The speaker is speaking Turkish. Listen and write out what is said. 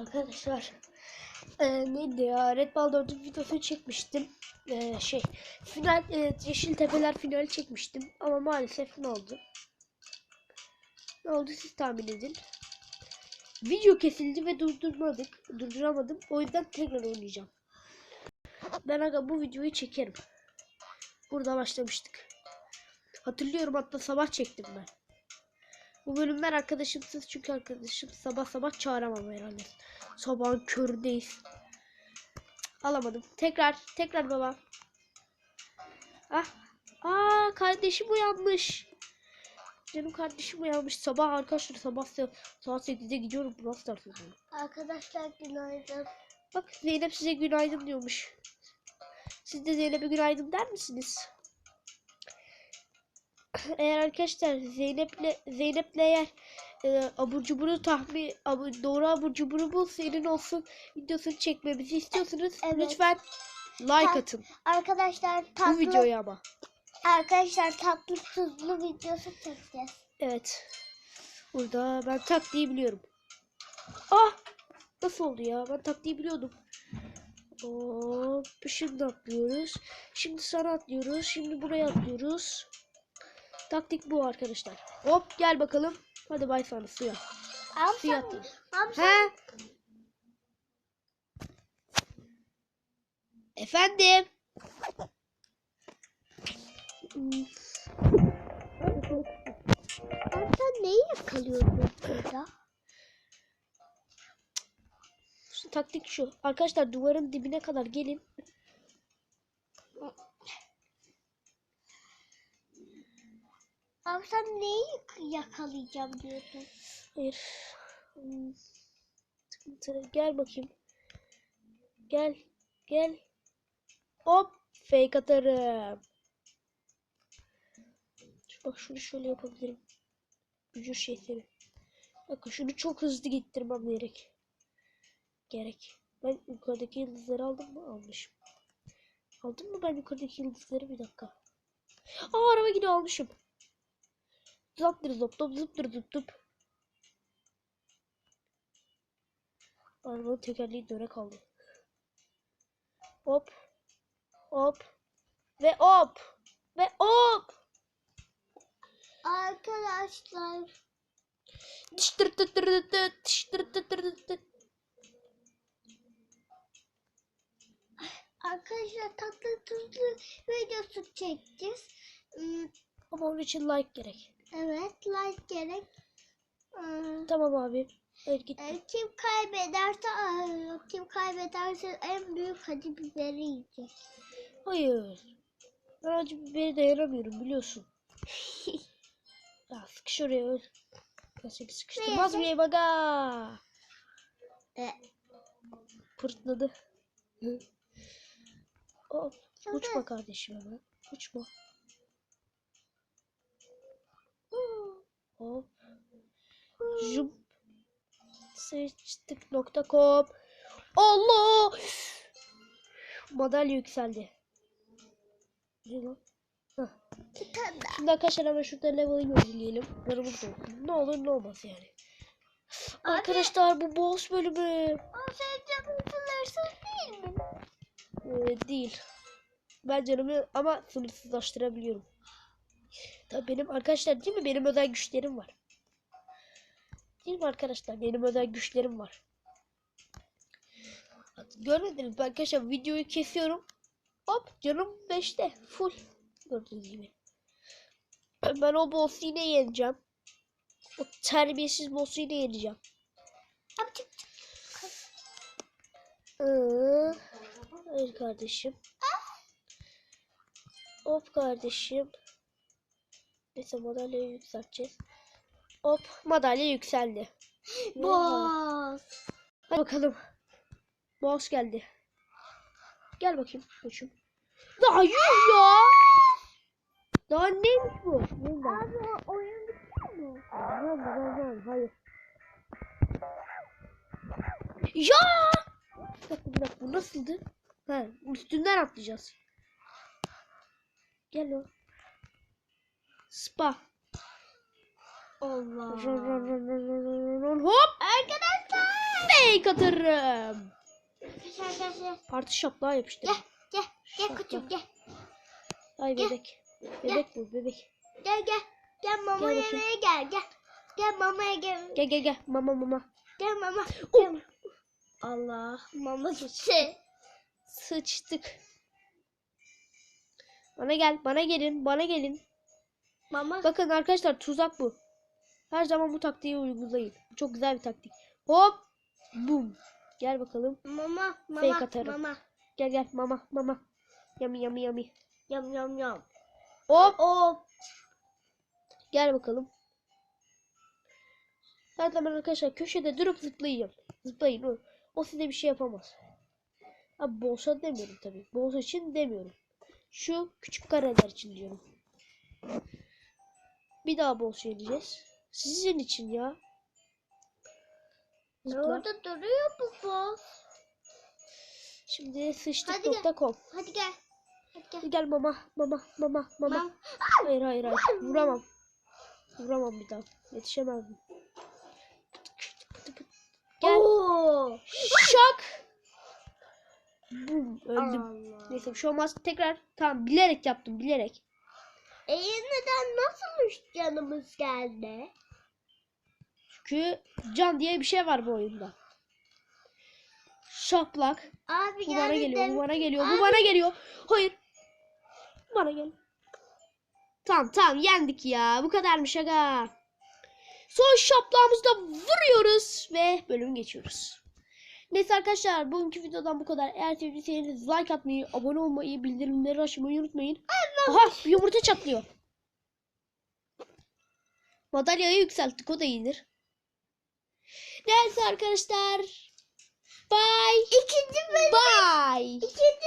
Arkadaşlar e, neydi ya Red Ball 4'ün videosunu çekmiştim. E, şey final e, Yeşil Tepeler finali çekmiştim ama maalesef ne oldu? Ne oldu siz tahmin edin. Video kesildi ve durdurmadık. Durduramadım. O yüzden tekrar oynayacağım. Ben aga bu videoyu çekerim. Burada başlamıştık. Hatırlıyorum hatta sabah çektim ben. Bu bölümler arkadaşımsız çünkü arkadaşım sabah sabah çağıramam herhalde. Sabahın köründeyiz. Alamadım. Tekrar, tekrar baba. Ah. Aa kardeşim uyanmış. Canım kardeşim uyanmış. Sabah arkadaşlar sabah sa- saat 8'de gidiyorum. Burası yapıyorum. Arkadaşlar günaydın. Bak Zeynep size günaydın diyormuş. Siz de Zeynep'e günaydın der misiniz? Eğer arkadaşlar Zeynep'le Zeynep'le eğer e, abur cuburu tahmin abur, doğru abur cuburu bul senin olsun videosunu çekmemizi istiyorsanız Evet. lütfen like Ha- atın. Arkadaşlar Bu tatlı videoya ama. arkadaşlar tatlı tuzlu videosu çekeceğiz. Evet. Burada ben taktiği biliyorum. Ah! Nasıl oldu ya? Ben taktiği biliyordum. Hop. Şimdi atlıyoruz. Şimdi sana atlıyoruz. Şimdi buraya atlıyoruz. Taktik bu arkadaşlar. Hop gel bakalım. Hadi bay sana suya. Abi Suya sen He? Efendim? Abi sen neyi yakalıyordun burada? şu taktik şu. Arkadaşlar duvarın dibine kadar gelin. Abi sen neyi yakalayacağım diyordun? Hayır. Gel bakayım. Gel. Gel. Hop. Fake atarım. Bak şunu şöyle yapabilirim. Bücür şey seni. Bakın şunu çok hızlı gittirmem gerek. Gerek. Ben yukarıdaki yıldızları aldım mı? Almışım. Aldım mı ben yukarıdaki yıldızları? Bir dakika. Aa araba gidiyor almışım. Zaptır zop top zıptır zıp tıp. Arabanın tekerleği döne kaldı. Hop. Hop. Ve hop. Ve hop. Arkadaşlar Dış tır tır tır tır tır, dış tır tır tır tır tır. arkadaşlar tatlı tuzlu videosu çekeceğiz. Hmm, Ama onun için like gerek. Evet like gerek. Hmm, Tamam abi. Evet git. e, Kim kaybederse e, kim kaybederse en büyük acı biberi yiyecek. Hayır. Ben acı biberi dayanamıyorum biliyorsun. ya sıkış oraya öl. Ben seni sıkıştırmaz Neyse. mıyım aga? E, Pırtladı. Hop. Uçma kardeşim hemen. Uçma. Hop. Jump. Seçtik nokta com. Allah! Madalya yükseldi. Şimdi arkadaşlar hemen şurada level'ı yollayalım. Yarımız da olsun. Ne olur ne olmaz yani. Abi- Arkadaşlar bu boss bölümü. O sen canın sınırsız değil mi? Ee, değil. Ben canımı ama sınırsızlaştırabiliyorum. Tabii benim arkadaşlar değil mi? Benim özel güçlerim var. Değil mi arkadaşlar? Benim özel güçlerim var. Görmediniz mi arkadaşlar videoyu kesiyorum. Hop canım 5'te full. Gördüğünüz gibi. Ben o boss'u yine yeneceğim. O terbiyesiz boss'u yine yeneceğim. Abi çık çık. Ee, hayır kardeşim. Hop kardeşim. Neyse madalyayı yükselteceğiz. Hop madalya yükseldi. Boz. Hadi bakalım. Boss geldi. Gel bakayım koçum. Daha yuh ya. Daha neymiş bu? Neymiş? Abi oyun bitiyor mu? Aman aman hayır. Ya! Bir dakika bir dakika bu nasıldı? Ha üstünden atlayacağız. Gel o. Spa. Allah. Hop! Arkadaşlar. Fake atarım. Arkadaşlar Parti şaplığa yapıştırdım. gel gel gel kutum gel. Ay Gel. bebek. Bebek bu bebek. Gel gel. Gel mama Gel yemeye gel gel. Gel mamaya gel. Gel gel gel mama mama. Gel mama. Oh. Gel. Allah. Mama gitti. Sıçtık. Bana gel bana gelin bana gelin. Mama. Bakın arkadaşlar tuzak bu. Her zaman bu taktiği uygulayın. Bu Çok güzel bir taktik. Hop. Bum. Gel bakalım. Mama. Mama. Fake atarım. Mama. Gel gel mama mama. Yami yami yami. Yam yam yam. Hop hop. Gel bakalım. Her zaman arkadaşlar köşede durup zıplayın. Zıplayın. O, o size bir şey yapamaz. Abi bolsa demiyorum tabii. Bolsa için demiyorum. Şu küçük kareler için diyorum. Bir daha bolsa yeneceğiz. Sizin için ya. Zıpla. Orada duruyor bu boss. Şimdi Hadi sıçtık.com. Hadi gel. Hadi gel. Gel mama mama mama mama. Mam. Hayır hayır hayır. Vuramam. Vuramam bir daha. Yetişemezdim. Gel. Oo. Şak. Bum. Öldüm. Allah. Neyse bir şey olmaz. Tekrar. Tamam bilerek yaptım bilerek. E yeniden nasıl canımız geldi? Çünkü can diye bir şey var bu oyunda. Şaplak. Abi Bu bana geliyor. Bu bana geliyor. Bu Abi- bana geliyor. Hayır. Bana gel. Tamam tamam yendik ya. Bu kadarmış aga. Son şaplağımızı da vuruyoruz ve bölümü geçiyoruz. Neyse arkadaşlar bugünkü videodan bu kadar. Eğer sevdiyseniz like atmayı, abone olmayı, bildirimleri açmayı unutmayın. Aha yumurta çatlıyor. Madalyayı yükselttik o da iyidir. Neyse arkadaşlar. Bye. İkinci bölüm. Bye. İkinci